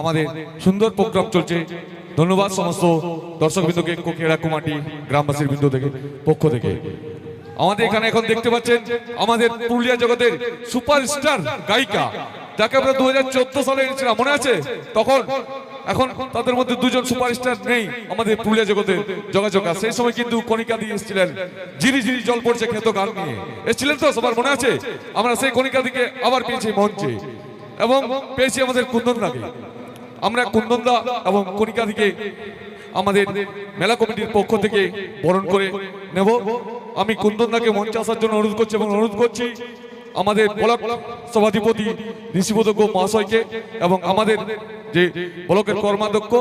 আমাদের সুন্দর প্রোগ্রাম চলছে। ধন্যবাদ সমস্ত দর্শকবৃন্দকে কোকিয়াড়া কুমাটি গ্রামবাসীর বৃন্দ থেকে, পক্ষ থেকে। আমাদের এখানে এখন দেখতে পাচ্ছেন আমাদের পুরুলিয়া জগতের সুপারস্টার গায়িকা, যাকে আমরা দু হাজার চোদ্দ সালে এনেছিলাম, মনে আছে? তখন, এখন তাদের মধ্যে দুজন সুপারস্টার নেই আমাদের পুরুলিয়া জগতে যোগাযোগ সেই সময় কিন্তু কণিকা দিয়ে এসেছিলেন, ঝিরি ঝিরি জল পড়ছে খেত গান নিয়ে। এসেছিলেন তো সবার মনে আছে? আমরা সেই কণিকা দিকে আবার পেয়েছি মঞ্চে, এবং পেয়েছি আমাদের কুন্দন দাকে আমরা কুন্দনদা এবং কণিকা থেকে আমাদের মেলা কমিটির পক্ষ থেকে বরণ করে নেব। আমি কুন্দনদাকে মঞ্চে আসার জন্য অনুরোধ করছি এবং অনুরোধ করছি আমাদের ব্লক সভাধিপতি ঋষিপদ মহাশয়কে এবং আমাদের যে ব্লকের কর্মাধ্যক্ষ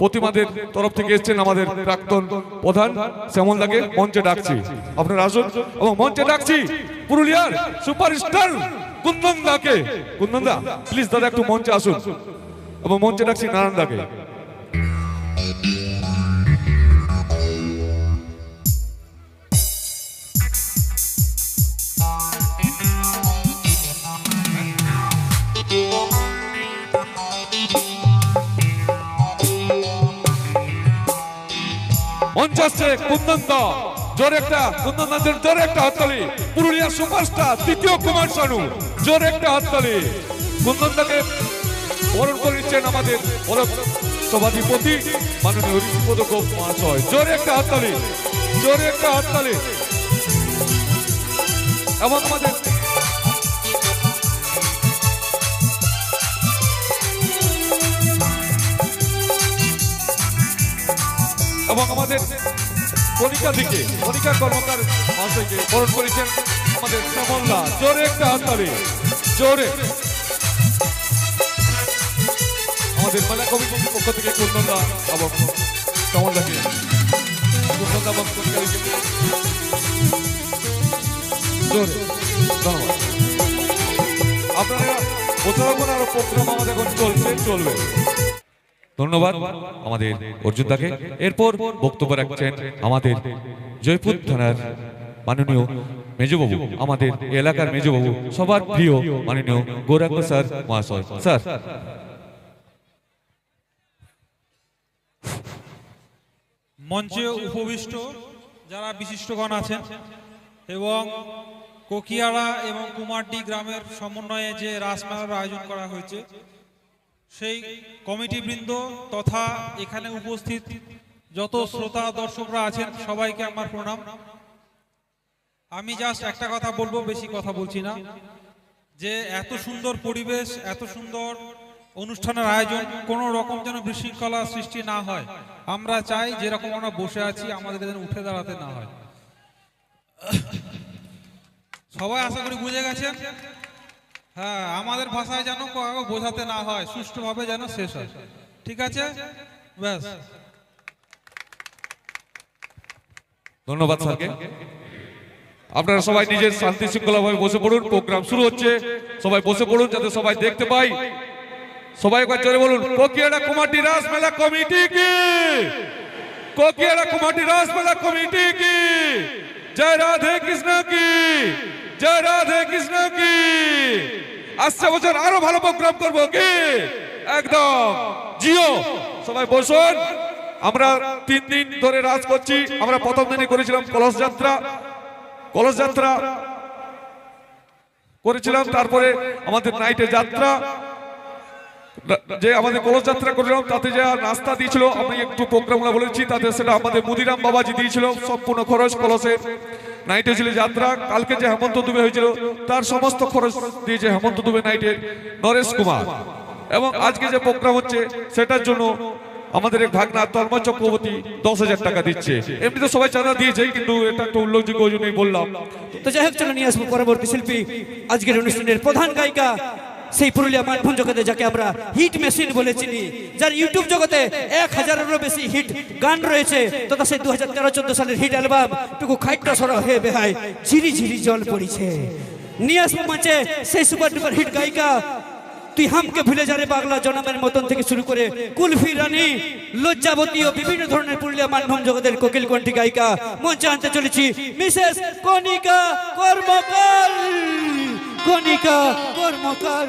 প্রতিমাদের তরফ থেকে এসেছেন আমাদের প্রাক্তন প্রধান শ্যামল দাকে মঞ্চে ডাকছি। আপনার আসুন এবং মঞ্চে ডাকছি পুরুলিয়ার সুপারস্টার কুন্দন দাকে কুন্দন দা প্লিজ দাদা একটু মঞ্চে আসুন। এবং মঞ্চে ডাকছি নারায়ণ দাকে মঞ্চ আসছে কুন্দন দা জোরে একটা কুন্দন দাসের জোরে একটা হাততালি পুরুলিয়া সুপারস্টার তৃতীয় কুমার শানু জোরে একটা হাততালি কুন্দন দাকে বরণ করে নিচ্ছেন আমাদের সভাধিপতি মাননীয় ঋষিপদ গোপ মহাশয়। জোরে একটা হাততালি জোরে একটা হাততালি এবং আমাদের এবং আমাদের কণিকা দিকে, কণিকা কর্মকার মহাশয়কে বরণ করেছেন আমাদের শ্যামল্লা জোরে একটা হাততালি জোরে। মেলা কমিটির পক্ষ থেকে কুন্দনদা এবং শ্যামলদাকে কুন্দনদা এবং কণিকা দিকে জোরে, ধন্যবাদ। আপনারা আরও প্রোগ্রাম আমাদের এখন চলছে, চলবে। ধন্যবাদ আমাদের এরপর বক্তব্য রাখছেন আমাদের জয়পুর থানার মাননীয় মেজবাবু, আমাদের এলাকার মেজবাবু, সবার প্রিয় মাননীয় গৌরাঙ্গ স্যার মহাশয়। স্যার মঞ্চে উপবিষ্ট যারা বিশিষ্টগণ আছেন এবং কোকিয়াড়া এবং কুমারডি গ্রামের সমন্বয়ে যে রাসমেলার আয়োজন করা হয়েছে, সেই কমিটিবৃন্দ তথা এখানে উপস্থিত যত শ্রোতা দর্শকরা আছেন, সবাইকে আমার প্রণাম। আমি জাস্ট একটা কথা বলব, বেশি কথা বলছি না। যে এত সুন্দর পরিবেশ, এত সুন্দর অনুষ্ঠানের আয়োজন কোনো রকম যেন বিশৃঙ্খলা সৃষ্টি না হয়। আমরা চাই যেরকম আমরা বসে আছি আমাদের যেন উঠে দাঁড়াতে না হয়। সবাই আশা করি বুঝে গেছেন? হ্যাঁ আমাদের ভাষায় যেন বোঝাতে না হয়, সুষ্ঠুভাবে যেন শেষ হয়। ঠিক আছে? ব্যাস। ধন্যবাদ স্যারকে। আপনারা সবাই নিজের শান্তি শৃঙ্খলা ভাবে বসে পড়ুন, প্রোগ্রাম শুরু হচ্ছে। সবাই বসে পড়ুন যাতে সবাই দেখতে পাই সবাই একবার চলে বলুন, কোকিয়াড়া কুমারটি রাস মেলা কমিটি কি? কোকিয়াড়া কুমারটি রাস মেলা কমিটি কি? জয় রাধে কৃষ্ণ কি? জয় রাধে কৃষ্ণ কি? আসছে বছর আরও ভালো প্রোগ্রাম করব কি? একদম, জিও। সবাই বসুন। আমরা তিন দিন ধরে রাজ করছি। আমরা প্রথম দিনে করেছিলাম কলস যাত্রা। কলস যাত্রা করেছিলাম, তারপরে আমাদের নাইটে যাত্রা। যে আমাদের কলস যাত্রা করেছিলাম তাতে যা নাস্তা দিয়েছিল, আমি একটু প্রোগ্রামগুলো বলেছি, তাতে সেটা আমাদের মুদিরাম বাবাজি দিয়েছিল, সম্পূর্ণ খরচ কলসের নাইটে ছিল যাত্রা, কালকে যে হেমন্ত দুবে হয়েছিল, তার সমস্ত খরচ দিয়েছে হেমন্ত দুবে নাইটে নরেশ কুমার। এবং আজকে যে প্রোগ্রাম হচ্ছে, সেটার জন্য আমাদের এক ভাগনা তন্ময় চক্রবর্তী দশ হাজার টাকা দিচ্ছে। এমনি তো সবাই চাঁদা দিয়েছে কিন্তু এটা একটা উল্লেখযোগ্য ওই জন্যই বললাম। তো যাই হোক, চলো নিয়ে আসব পরবর্তী শিল্পী। আজকের অনুষ্ঠানের প্রধান গায়িকা সেই পুরুলিয়া মানভূম জগতে যাকে আমরা হিট মেশিন বলে চিনি, যার ইউটিউব জগতে এক হাজারেরও বেশি হিট গান রয়েছে, তথা সেই দু হাজার তেরো, চোদ্দ সালের হিট অ্যালবাম টুকু খাইট সরা হয়ে বেহায় ঝিরি ঝিরি জল পড়িছে। নিয়ে আসব মঞ্চে সেই সুপার ডুপার হিট গায়িকা, তুই হামকে ভুলে যা রে পাগলা জনমের মতন থেকে শুরু করে কুলফি রানী লজ্জাবতী ও বিভিন্ন ধরনের পুরুলিয়া মানভূম জগতের কোকিল কণ্ঠী গায়িকা, মঞ্চে আনতে চলেছি মিসেস কনিকা কর্মকার। কনিকা কর্মকার।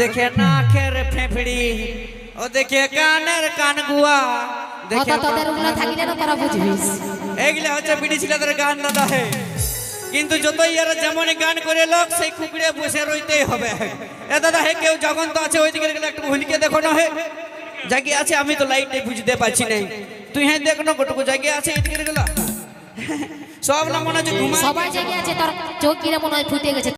দেখে নাকের ফেফড়ি ও দেখে কানের কানগুয়া অত তোদের উল্লা থাকিলে না তোরা বুঝবিস এগুলা হচ্ছে বিড়ি ছেলেদের গান দাদা হে। কিন্তু যতই এরা যেমন গান করে লোক সেই কুকুরে বসে রইতেই হবে। এ দাদা হে কেউ যখন তো আছে ওইদিকে গেলে একটু হুলিকে দেখো না হে। জায়গা আছে আমি তো লাইটে বুঝতে পারছি না তুই হ্যাঁ দেখ না কটুকু জায়গা আছে এদিকে গেলা। সব না মনে হচ্ছে ঘুমা সবাই জেগে আছে তোর চোখ কিরে মনে হয় ফুটে গেছে।